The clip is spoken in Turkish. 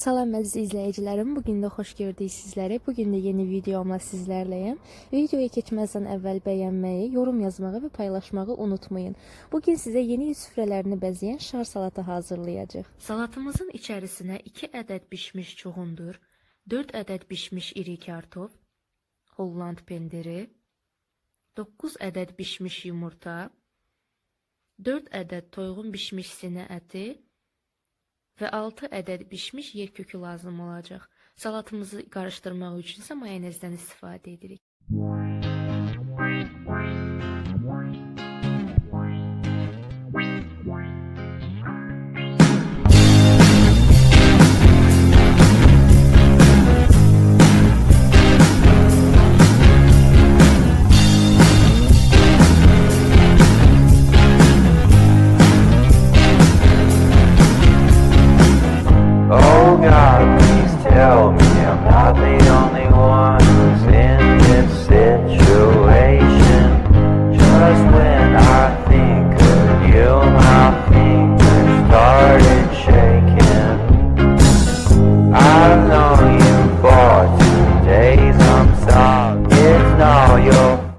Salam əziz izləyicilərim, bu gün də xoş gördük sizləri. Bu gün yeni videomla sizlərləyəm. Videoya keçməzdən əvvəl bəyənməyi, yorum yazmağı və paylaşmağı unutmayın. Bu gün sizə yeni yuz süfrələrini şar salatı hazırlayacağıq. Salatımızın içərisinə 2 ədəd bişmiş çuğundur, 4 ədəd bişmiş iri kartof, Holland pendiri, 9 ədəd bişmiş yumurta, 4 ədəd toyğun bişmiş sinə əti və 6 ədəd bişmiş yer kökü lazım olacaq. Salatımızı qarışdırmaq üçün isə mayonezdən istifadə edirik. Oh God, please tell me I'm not the only one who's in this situation. Just when I think of you, my fingers started shaking. I've known you for two days, I'm sorry. It's not your